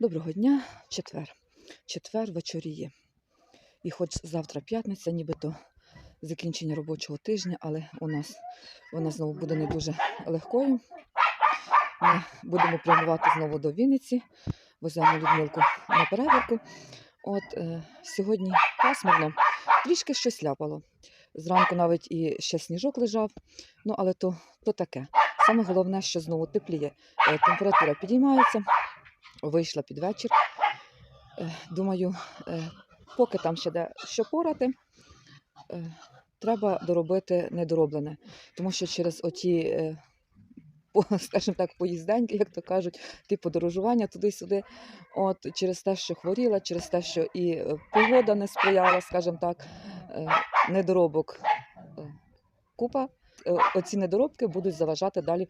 Доброго дня, четвер. Четвер вечоріє. І хоч завтра п'ятниця, нібито закінчення робочого тижня, але у нас вона знову буде не дуже легкою. Ми будемо прямувати знову до Вінниці, веземо Людмилку на перевірку. От е, сьогодні пасмурно, трішки щось ляпало. Зранку навіть і ще сніжок лежав, ну але то, то таке. Саме головне, що знову тепліє. Е, температура підіймається, вийшла під вечір. Е, Думаю, е, поки там ще де що порати, е, треба доробити недороблене. Тому що через оті, скажімо так, поїзденьки, як то кажуть, ті подорожування туди-сюди, от через те, що хворіла, через те, що і погода не сприяла, скажімо так, недоробок купа. Оці недоробки будуть заважати далі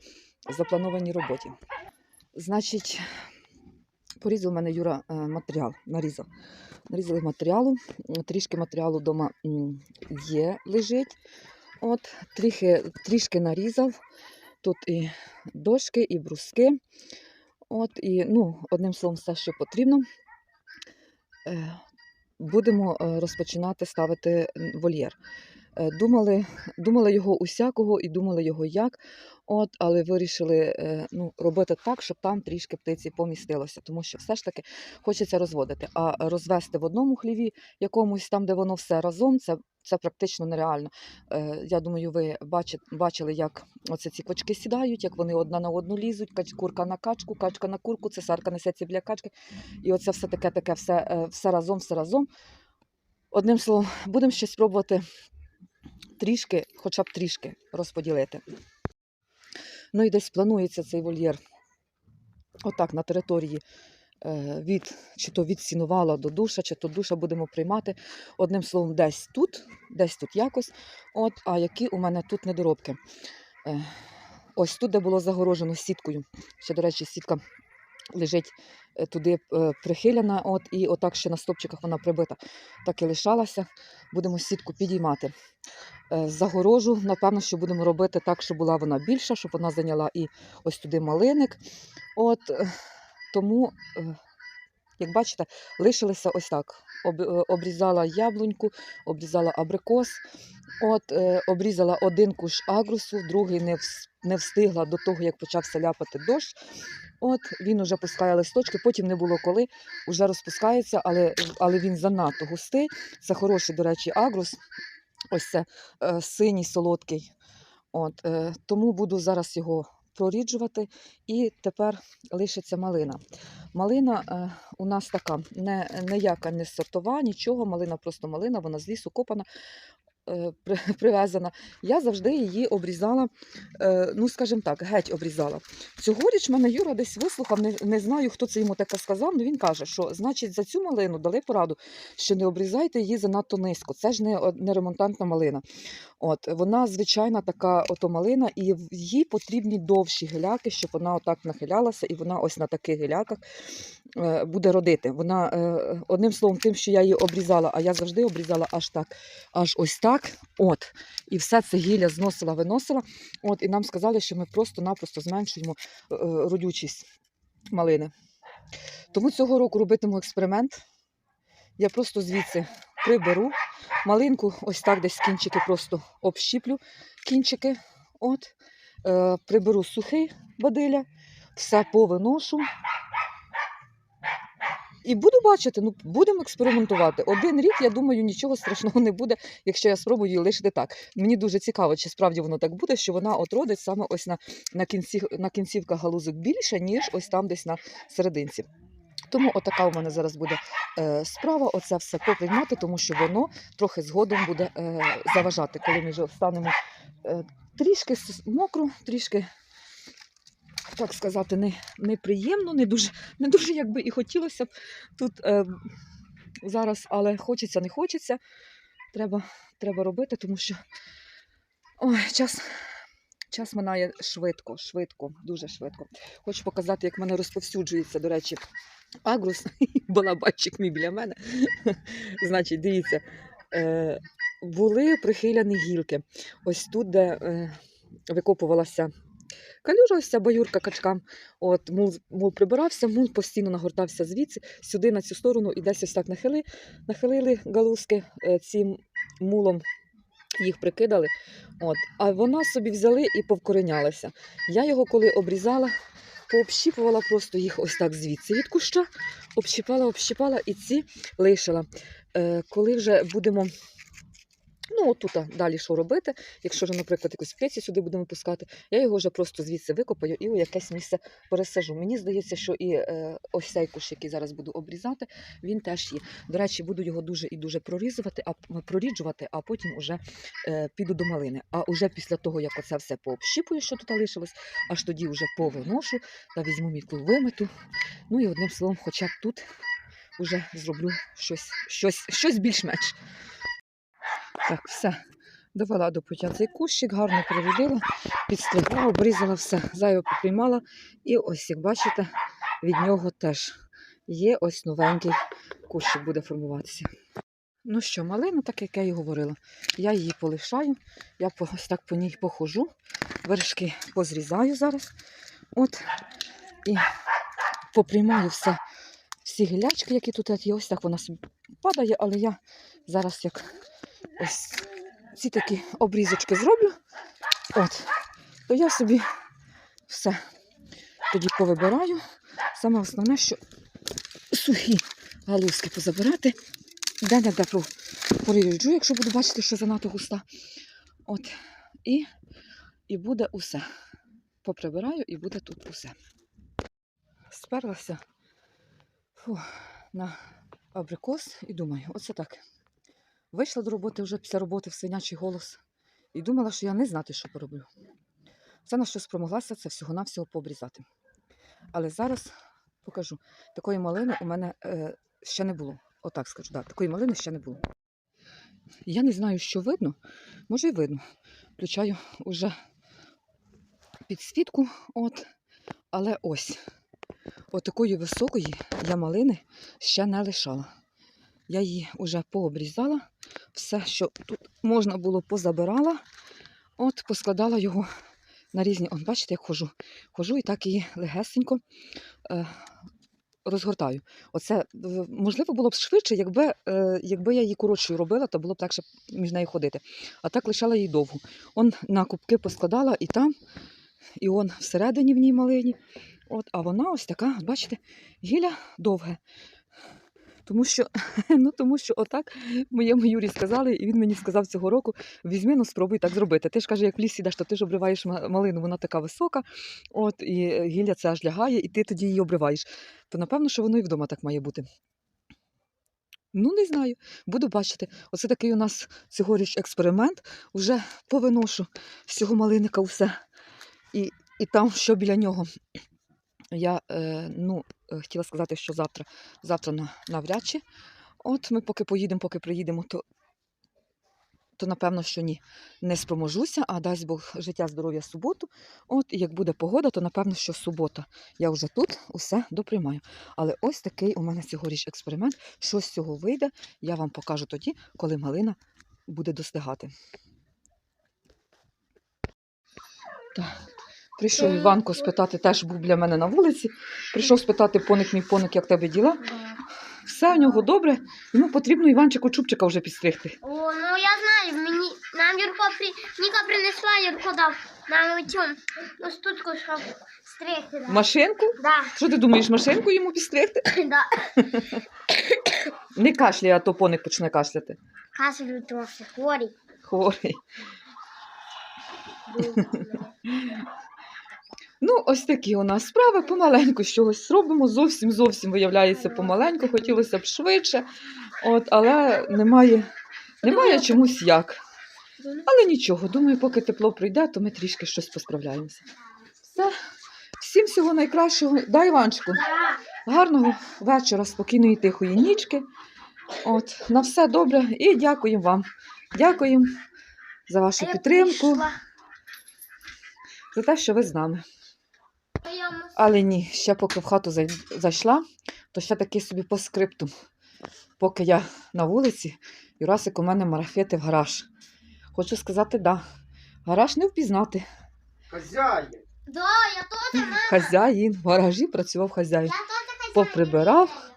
запланованій роботі. Значить, порізав у мене Юра е, матеріал, нарізав. Нарізали матеріалу, трішки матеріалу вдома є, лежить. От, трішки, трішки нарізав. Тут і дошки, і бруски. От, і, ну, одним словом, все, що потрібно. Е, Будемо е, розпочинати ставити вольєр. Е, Думали, думали його усякого і думали його як, от, але вирішили е, ну, робити так, щоб там трішки птиці помістилося, тому що все ж таки хочеться розводити. А розвести в одному хліві якомусь там, де воно все разом, це, це практично нереально. Е, Я думаю, ви бачи- бачили, як оце ці квачки сідають, як вони одна на одну лізуть, курка на качку, качка на курку, цесарка несеться біля качки. І оце все таке, таке, все, все разом, все разом. Одним словом, будемо щось пробувати трішки, хоча б трішки розподілити. Ну і десь планується цей вольєр отак на території е, від чи то від сінувала до душа, чи то душа будемо приймати. Одним словом, десь тут, десь тут якось. От, а які у мене тут недоробки. Е, ось тут, де було загорожено сіткою. Ще, до речі, сітка лежить е, туди прихилена, от, і отак ще на стопчиках вона прибита. Так і лишалася. Будемо сітку підіймати. Е, Загорожу, напевно, що будемо робити так, щоб була вона більша, щоб вона зайняла і ось туди малиник. От, е, тому, е, як бачите, лишилися ось так. Обрізала яблуньку, обрізала абрикос, от, обрізала один куш агрусу, другий не, не встигла до того, як почався ляпати дощ. От, він уже пускає листочки, потім не було коли, вже розпускається, але, але він занадто густий. Це хороший, до речі, агрус. Ось це е, синій солодкий. От, е, тому буду зараз його проріджувати. І тепер лишиться малина. Малина е, у нас така не, ніяка не сортова, нічого. Малина просто малина, вона з лісу копана. Е, при- Привезена. Я завжди її обрізала, е, ну скажімо так, геть обрізала. Цьогоріч мене Юра десь вислухав, не, не знаю, хто це йому таке сказав, але він каже, що значить за цю малину дали пораду, що не обрізайте її занадто низько. Це ж не, не ремонтантна малина. От, вона звичайна така ото малина, і їй потрібні довші гіляки, щоб вона отак нахилялася, і вона ось на таких гіляках е, буде родити. Вона, е, одним словом, тим, що я її обрізала, а я завжди обрізала аж так, аж ось так. От, і все це гілля зносила, виносила. От, і нам сказали, що ми просто-напросто зменшуємо е, е, родючість малини. Тому цього року робитиму експеримент. Я просто звідси приберу малинку, ось так десь кінчики просто общіплю кінчики. От, е, приберу сухий бадиля, все повиношу. І буду бачити, ну будемо експериментувати. Один рік, я думаю, нічого страшного не буде, якщо я спробую її лишити так. Мені дуже цікаво, чи справді воно так буде, що вона от родить саме ось на, на, кінці, на кінцівках галузок більше, ніж ось там десь на серединці. Тому отака у мене зараз буде е, справа, оце все поприймати, тому що воно трохи згодом буде е, заважати, коли ми вже станемо е, трішки мокро, трішки, так сказати, не, неприємно, не дуже, не дуже якби і хотілося б тут е, зараз, але хочеться, не хочеться. Треба, треба робити, тому що ой, час, час минає швидко, швидко, дуже швидко. Хочу показати, як в мене розповсюджується, до речі, агрус. Балабайчик мій біля мене. Значить, дивіться, е, були прихиляні гілки. Ось тут, де е, викопувалася калюжа, ось ця баюрка качкам. От мул, мул прибирався, мул постійно нагортався звідси, сюди на цю сторону і десь ось так нахили, нахилили галузки е, цим мулом. Їх прикидали, от, а вона собі взяли і повкоренялася. Я його коли обрізала, пообщіпувала просто їх ось так звідси від куща, общіпала, общіпала і ці лишила. Е, коли вже будемо. Ну, отут далі що робити, якщо ж, наприклад, якусь п'єці сюди будемо пускати, я його вже просто звідси викопаю і у якесь місце пересажу. Мені здається, що і е, ось цей кущ, який зараз буду обрізати, він теж є. До речі, буду його дуже і дуже прорізувати, а проріджувати, а потім уже е, піду до малини. А уже після того, як оце все пообщіпую, що тут лишилось, аж тоді вже повиношу та візьму мітлу вимету. Ну і одним словом, хоча б тут уже зроблю щось, щось, щось більш-менш. Так, все. Довела до пуття цей кущик, гарно прорядила, підстригла, обрізала все, зайве поприймала. І ось, як бачите, від нього теж є ось новенький кущик буде формуватися. Ну що, малина, так як я і говорила, я її полишаю, я ось так по ній похожу, вершки позрізаю зараз. От, і поприймаю все, всі гілячки, які тут є. Ось так вона собі падає, але я зараз як ось ці такі обрізочки зроблю, от, то я собі все тоді повибираю. Саме основне, що сухі галузки позабирати, де не де поріджу, якщо буду бачити, що занадто густа. От, і, і буде усе. Поприбираю і буде тут усе. Сперлася фу, на абрикос і думаю, оце так. Вийшла до роботи вже після роботи в свинячий голос і думала, що я не знати, що пороблю. Все, на що спромоглася, це всього-навсього пообрізати. Але зараз покажу. Такої малини у мене е, ще не було. Отак скажу, да, такої малини ще не було. Я не знаю, що видно, може і видно. Включаю уже підсвітку, от. але ось. Отакої високої я малини ще не лишала. Я її вже пообрізала. Все, що тут можна було, позабирала. От, поскладала його на різні. От, бачите, як хожу. Хожу і так її легесенько е, розгортаю. Оце, можливо, було б швидше, якби, е, якби я її коротшою робила, то було б легше між нею ходити. А так лишала її довго. Он на кубки поскладала і там, і он всередині в ній малині. От, а вона ось така, бачите, гілля довге. Тому що, ну, тому що отак моєму Юрі сказали, і він мені сказав цього року: візьми, ну спробуй так зробити. Ти ж каже, як в ліс ідеш, то ти ж обриваєш малину, вона така висока, от, і е, гілля це аж лягає, і ти тоді її обриваєш. То напевно, що воно і вдома так має бути. Ну, не знаю, буду бачити. Оце такий у нас цьогоріч експеримент. Уже повиношу з цього малиника все. І, і там, що біля нього. Я е, ну, е, хотіла сказати, що завтра, завтра на, навряд чи. От ми поки поїдемо, поки приїдемо, то, то напевно, що ні, не спроможуся, а дасть Бог життя, здоров'я суботу. От, і як буде погода, то напевно, що субота. Я вже тут усе доприймаю. Але ось такий у мене цьогоріч експеримент. Що з цього вийде, я вам покажу тоді, коли малина буде достигати. Так. Прийшов Іванко спитати, теж був для мене на вулиці. Прийшов спитати поник мій поник, як тебе діла. Все у нього добре. Йому потрібно Іванчику чубчика вже підстригти. О, ну я знаю, мені нам Юрко при Ніка принесла, Юрко дав нам цю ну, штучку, щоб стригти. Да. Машинку? Да, Що ти думаєш, машинку йому підстригти? да. Не кашляй, а то поник почне кашляти. Кашлю трохи, хворий. Хворий. Ну, ось такі у нас справи. Помаленьку чогось робимо. Зовсім зовсім виявляється помаленьку. Хотілося б швидше. От, але немає, немає чомусь як. Але нічого, думаю, поки тепло прийде, то ми трішки щось посправляємося. Все. Всім всього найкращого. Дай Іванчику. Гарного вечора, спокійної тихої нічки. От, на все добре і дякуємо вам. Дякуємо за вашу підтримку, за те, що ви з нами. Але ні, ще поки в хату зайшла, то ще таки собі по скрипту. Поки я на вулиці, Юрасик у мене марафетив гараж. Хочу сказати, да, гараж не впізнати. Хазяїн. Да, я теж, мама. Хазяїн. В гаражі працював хазяїн. Я. Поприбирав.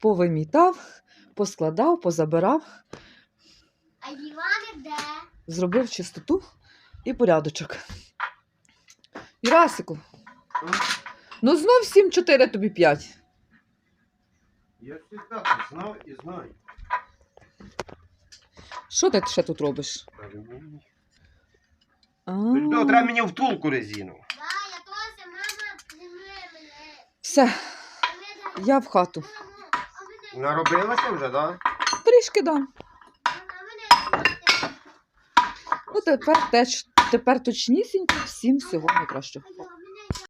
Повимітав, поскладав, позабирав, А дивани де? зробив чистоту і порядочок. Ірасику, ну знов 7, 4, тобі 5. Я це знав і знаю. Що ти ще тут робиш? А, Тобто треба мені втулку резину. Да. Все, я в хату. Наробилася вже, так? Трішки дам. а мене знімати. Ну, тепер, теж, тепер точнісінько, всім всього найкращого.